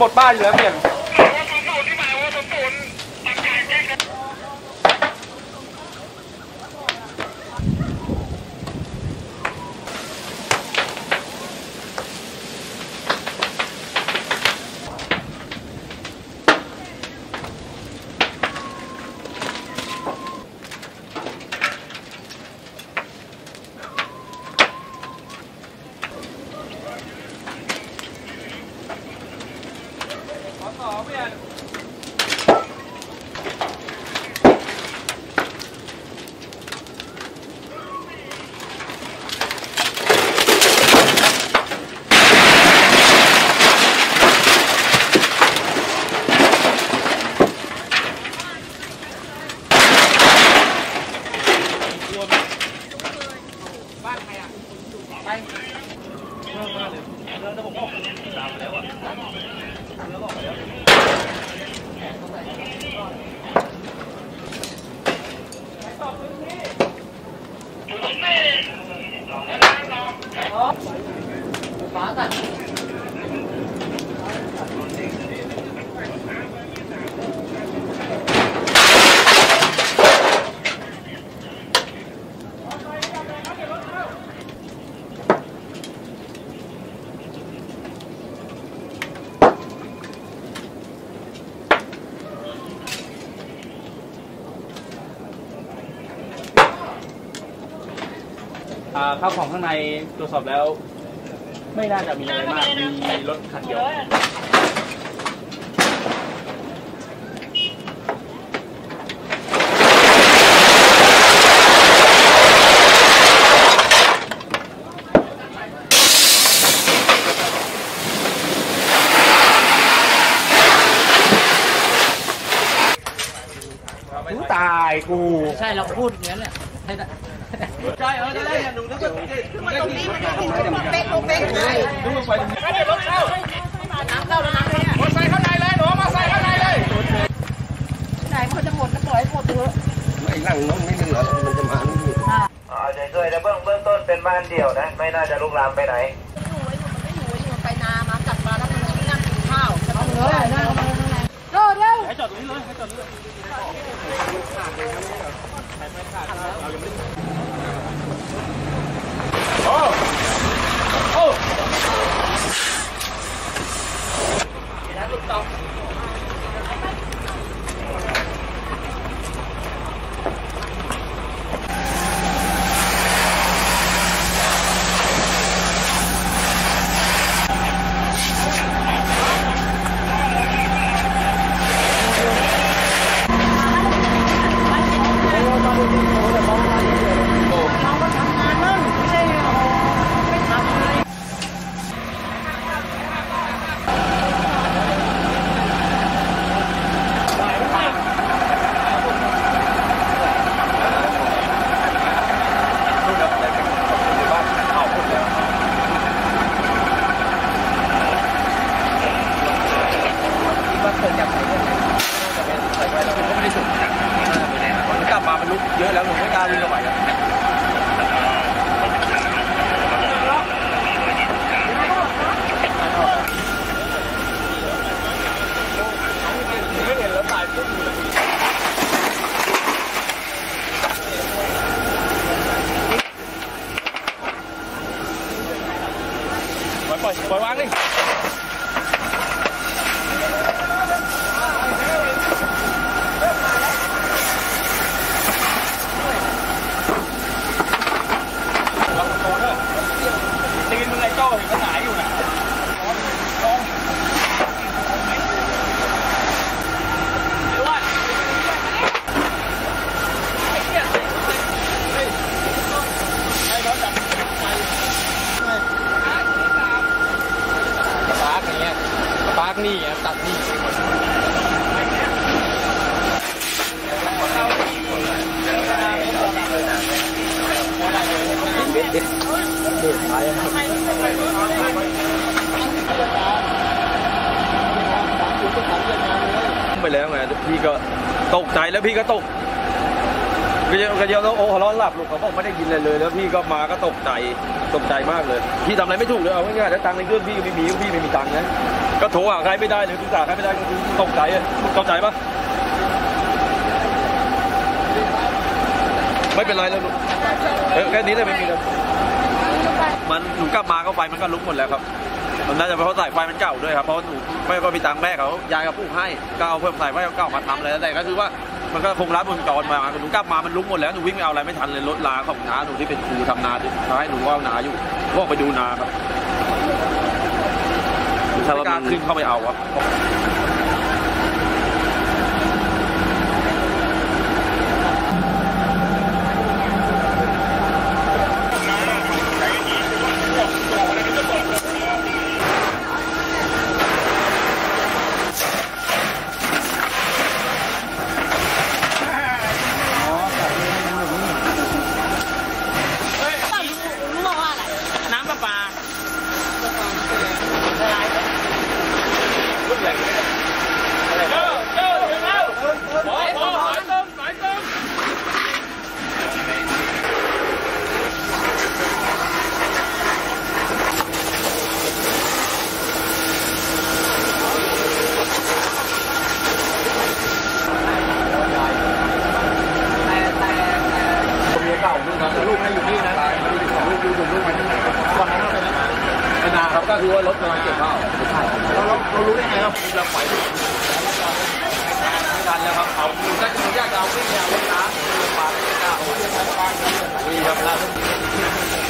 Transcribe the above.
หมดบ้านอยู่แล้วเปลี่ยน Vâng, vâng Bye. 麻烦。 อ่าข้าวของข้างในตรวจสอบแล้ว ไม่น่าจะมีอะไรมากมีรถคันเดียวตายกู ใช่เราพูดอย่างนั้นแหละ ให้ได้ใช่เออจะได้เนี่ยหนูนึกว่ามาตรงนี้มันจะมีคนเป๊กเป๊กเลยนึกว่าไปตรงนี้น้ำเข้าแล้วน้ำเนี่ยมอใส่เข้างในเลยหนูมาใส่เข้างในเลยไหนมันจะหมดจะปล่อยหมดเถอะไม่นั่งน้องไม่เหลือมันจะมานี่อ่าเฉยๆแต่เบื้องเบื้องต้นเป็นบ้านเดี่ยวนะ ไม่น่าจะลุกลามไปไหนอยู่ไว้อยู่ไม่อยู่ไว้อยู่ไปนามากลับมาแล้วมันนั่งกินข้าวจะต้องเลยนั่งเร็วเร็วให้จอดตรงนี้เลยให้จอดตรงนี้เลยโอ้โอ้กลับมามันลุกเยอะแล้วหนูไม่กล้าวิ่งเข้าไปแล้วไม่เห็นแล้วตายปุ๊บ ปล่อยปล่อยปล่อยวางดิ ล็อกประตูด้วยตีนมึงไอ้โจ้เห็นกระหายอยู่น่ะลองเดี๋ยวว่าให้เขาจับไปสปาร์กอย่าง เงี้ยปาร์กนี่ไงตัดนี่ไปแล้วไงพี่ก็ตกใจแล้วพี่ก็ตก ก็ยังก็ยังต้องโอ้ร้อนหลับลูกเขาบอกไม่ได้ยินอะไรเลย แล้วพี่ก็มาก็ตกใจตกใจมากเลย พี่ทำอะไรไม่ถูกเลยเอาง่ายๆแล้วตังค์ในเครื่องพี่ก็ไม่มีพี่ไม่มีตังค์นะก็โทรหาใครไม่ได้เลยปรึกษาใครไม่ได้ก็คือตกใจอะเข้าใจปะไม่เป็นไรแล้วลูกเออแค่นี้เลยไม่มีแล้วมันหนูกลับมาก็ไฟมันก็ลุกหมดแล้วครับ มันน่าจะเพราะสายไฟมันเก่าด้วยครับเพราะหนูไม่ก็มีตังค์แม่เขายายเขาปลูกให้ก็เอาเพิ่มสายไฟเก่ามาทำเลยแต่ก็คือว่า มันก็คงรัดวงจรมาหนูกลับมามันลุกหมดแล้วหนูวิ่งไปเอาอะไรไม่ทันเลยรถลาของน้าหนูที่เป็นครูทำนาที่ท้ายหนูว่านาอยู่ก็ออกไปดูนาครับไม่กล้ารขึ้นเข้าไปเอาครับ น้ำประปา เมียเก่าลูกครับลูกให้อยู่นี่นะลูกอยู่ลูกมาที่ไหนวันนั้นเป็นเป็นนาครับ ก็คือว่ารถกำลังเก็บข้าวเราเรารู้ได้ไงครับเราปล่อยไม่ทันแล้วครับเอาถ้าคุณอยากจะเอาวิ่งเนี่ยเอาวิ่งนะปาดไม่กล้าเอาวิ่งไปปาดนี่ครับล่าสุด